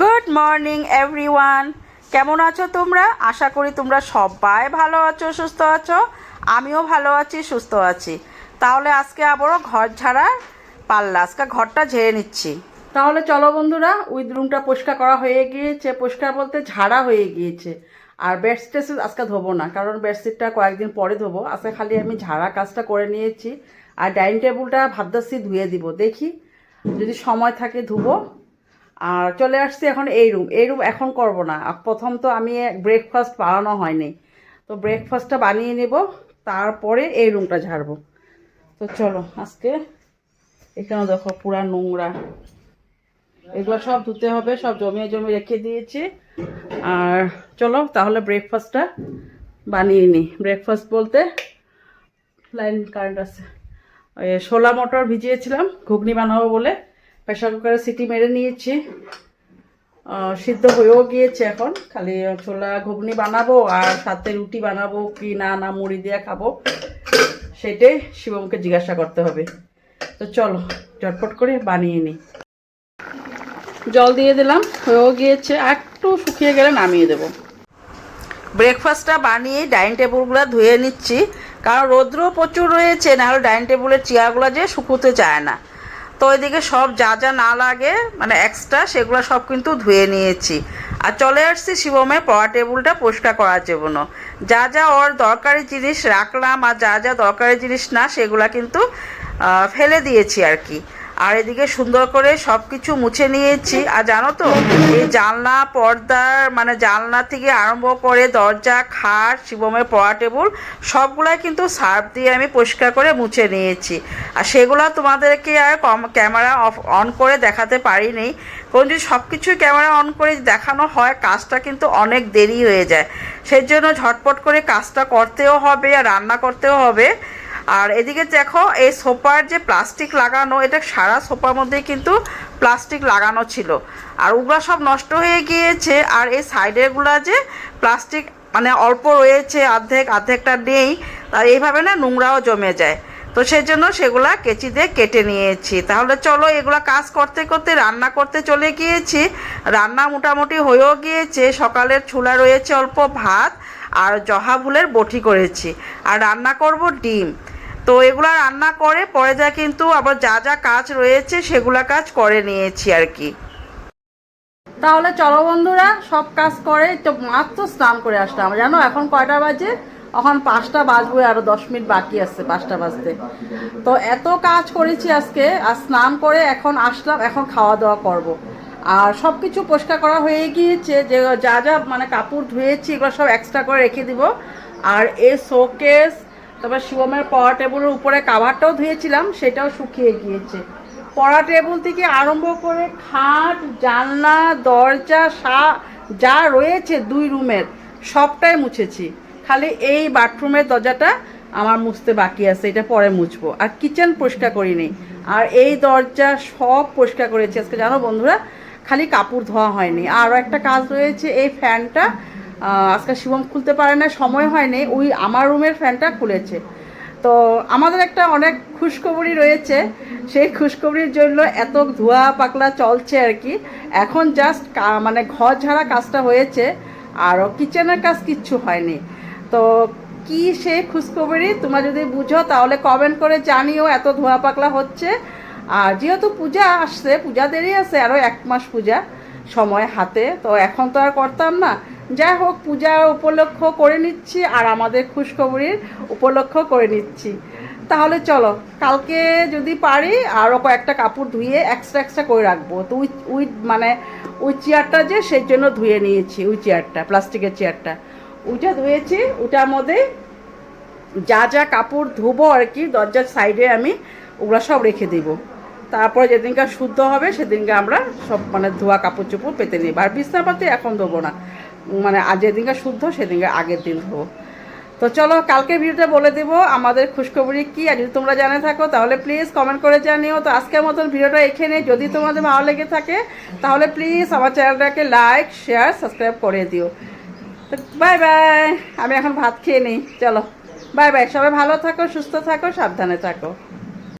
Good morning everyone কেমন আছো তোমরা? আশা করি তোমরা সবাই ভালো আছো, সুস্থ আছো। আমিও ভালো আছি, সুস্থ আছি। তাহলে আজকে আবারও ঘর ঝাড়া পাল্লা। আজকে ঘরটা ঝেড়ে নিচ্ছি। তাহলে চলো বন্ধুরা উইথ রুমটা পরিষ্কার করা হয়ে গিয়েছে। পরিষ্কার বলতে ঝাড়া হয়ে গিয়েছে। আর বেডশিট আজকে ধোবো না, কারণ বেডশিটটা কয়েকদিন পরে ধোবো। আজকে খালি আমি ঝাড়া কাজটা করে নিয়েছি। আর ডাইনিং টেবিলটা ভাবদাসি ধুয়ে দিব। দেখি যদি সময় থাকে ধুবো। আর চলে আসছি এখন এই রুম এই রুম এখন করব না। প্রথম তো আমি ব্রেকফাস্ট বানানো হয়নি। তো ব্রেকফাস্টটা বানিয়ে নেব, তারপরে এই রুমটা ঝাড়বো। তো চলো, আজকে এখানে দেখো পুরা নোংরা। এগুলো সব ধুতে হবে, সব জমিয়ে জমিয়ে রেখে দিয়েছি। আর চলো, তাহলে ব্রেকফাস্টটা বানিয়ে নিই ব্রেকফাস্ট বলতে লাইন কারেন্ট আছে। ছোলা মটর ভিজিয়েছিলাম, ঘুগনি বানাবো বলে। প্রেশার কুকারে সিটি মেরে নিয়েছি। সিদ্ধ হয়েও গিয়েছে এখন। খালি ছোলা ঘুগনি বানাবো আর সাথে রুটি বানাবো কি না না মুড়ি দিয়ে খাব, সেটাই শিবমকে জিজ্ঞাসা করতে হবে। তো চলো, ঝটপট করে বানিয়ে নিই। জল দিয়ে দিলাম, হয়েও গিয়েছে। একটু শুকিয়ে গেলে নামিয়ে দেবো। ব্রেকফাস্টটা বানিয়ে ডাইনিং টেবিলগুলো ধুয়ে নিচ্ছি। কারণ রৌদ্র প্রচুর রয়েছে, নাহলে ডাইনিং টেবিলের চেয়ারগুলো যে শুকোতে চায় না। তো ওইদিকে সব যা যা না লাগে মানে এক্সট্রা সেগুলো সব কিন্তু ধুয়ে নিয়েছি। আর চলে আসছি শিবমে পড়া টেবিলটা পরিষ্কার করার জন্য। যা যা ওর দরকারি জিনিস রাখলাম, আর যা যা দরকারি জিনিস না, সেগুলো কিন্তু ফেলে দিয়েছি আর কি। আর এদিকে সুন্দর করে সব কিছু মুছে নিয়েছি। আর জানো তো, এই জানলা, পর্দার মানে জানলা থেকে আরম্ভ করে দরজা, খাট, শিবমের পড়া টেবিল, সবগুলাই কিন্তু সার্ফ দিয়ে আমি পরিষ্কার করে মুছে নিয়েছি। আর সেগুলো তোমাদেরকে আর কম ক্যামেরা অফ অন করে দেখাতে পারিনি। কারণ যদি সব কিছুই ক্যামেরা অন করে দেখানো হয়, কাজটা কিন্তু অনেক দেরি হয়ে যায়। সেই জন্য ঝটপট করে কাজটা করতেও হবে আর রান্না করতেও হবে। আর এদিকে দেখো, এই সোফার যে প্লাস্টিক লাগানো, এটা সারা সোফার মধ্যেই কিন্তু প্লাস্টিক লাগানো ছিল। আর ওগুলো সব নষ্ট হয়ে গিয়েছে, আর এই সাইডেরগুলো যে প্লাস্টিক মানে অল্প রয়েছে, অর্ধেক, অর্ধেকটা নেই আর এইভাবে না নোংরাও জমে যায়। তো সেই জন্য সেগুলা কেচি দিয়ে কেটে নিয়েছি। তাহলে চলো এগুলো কাজ করতে করতে, রান্না করতে চলে গিয়েছি। রান্না মোটামুটি হয়েও গিয়েছে, সকালের ছুলা রয়েছে অল্প ভাত, আর জহা ভুলের বটি করেছি। আর রান্না করব ডিম। তো এগুলো রান্না করে, পরে যা কিন্তু আবার যা যা কাজ রয়েছে সেগুলা কাজ করে নিয়েছি আর কি। তাহলে চলো বন্ধুরা, সব কাজ করে, তো মাত্র স্নান করে আসলাম। জানো, এখন কয়টা বাজে? এখন পাঁচটা বাজবে, আরও দশ মিনিট বাকি আছে, পাঁচটা বাজতে। তো এত কাজ করেছি আজকে, আর স্নান করে এখন আসলাম, এখন খাওয়া দাওয়া করব। আর সব কিছু পরিষ্কার করা হয়ে গিয়েছে, যে যা যা মানে কাপড় ধুয়েছি, এগুলো সব এক্সট্রা করে রেখে দিব। আর এ শোকেস তারপর শিবমের পড়া টেবিলের উপরে কাভারটাও ধুয়েছিলাম, সেটাও শুকিয়ে গিয়েছে। পড়া টেবিল থেকে আরম্ভ করে খাট, জানলা, দরজা, সা, যা রয়েছে দুই রুমের, সবটাই মুছেছি। খালি এই বাথরুমের দরজাটা আমার মুছতে বাকি আছে, এটা পরে মুছবো। আর কিচেন পরিষ্কার করিনি, আর এই দরজা সব পরিষ্কার করেছি। আজকে জানো বন্ধুরা, খালি কাপড় ধোয়া হয়নি। আরও একটা কাজ রয়েছে, এই ফ্যানটা আজকে শিবম খুলতে পারে না, সময় হয়নি ওই আমার রুমের ফ্যানটা খুলেছে। তো আমাদের একটা অনেক খুশখবরি রয়েছে, সেই খুশখবরির জন্য এত ধোয়া পাকলা চলছে আর কি। এখন জাস্ট মানে ঘর ঝাড়া কাজটা হয়েছে, আর কিচেনের কাজ কিচ্ছু হয়নি। তো কি সেই খুশখবরি তোমরা যদি বুঝো, তাহলে কমেন্ট করে জানিও এত ধোয়া পাকলা হচ্ছে। আর যেহেতু পূজা আসছে পূজা দেরি আছে আরও এক মাস পূজা সময় হাতে, তো এখন তো আর করতাম না। যাই হোক, পূজা উপলক্ষ করে নিচ্ছি আর আমাদের খুশখবরির উপলক্ষ করে নিচ্ছি। তাহলে চলো, কালকে যদি পারি আরও কয়েকটা কাপড় ধুয়ে এক্সট্রা এক্সট্রা করে রাখব। তো উই উই মানে ওই চেয়ারটা যে, সেই জন্য ধুয়ে নিয়েছি, ওই চেয়ারটা প্লাস্টিকের চেয়ারটা ওইটা ধুয়েছি ওটার মধ্যে যা যা কাপড় ধুবো আর কি, দরজার সাইডে আমি ওগুলো সব রেখে দিব। তারপরে যেদিনকার শুদ্ধ হবে, সেদিনকে আমরা সব মানে ধোয়া কাপড় চোপড় পেতে নিব। আর বিছনাপাতি এখন দেবো না। মানে আজ যেদিনকার শুদ্ধ, সেদিনকে আগের দিন ধোবো। তো চলো কালকে ভিডিওটা বলে দেব, আমাদের খুশখবরি কি, আর যদি তোমরা জানে থাকো, তাহলে প্লিজ কমেন্ট করে জানিও। তো আজকের মতন ভিডিওটা এখানে যদি তোমাদের ভালো লেগে থাকে, তাহলে প্লিজ আমার চ্যানেলটাকে লাইক শেয়ার সাবস্ক্রাইব করে দিও। তো বাই বাই আমি এখন ভাত খেয়ে নিই। চলো। বাই বাই সবাই ভালো থাকো, সুস্থ থাকো, সাবধানে থাকো।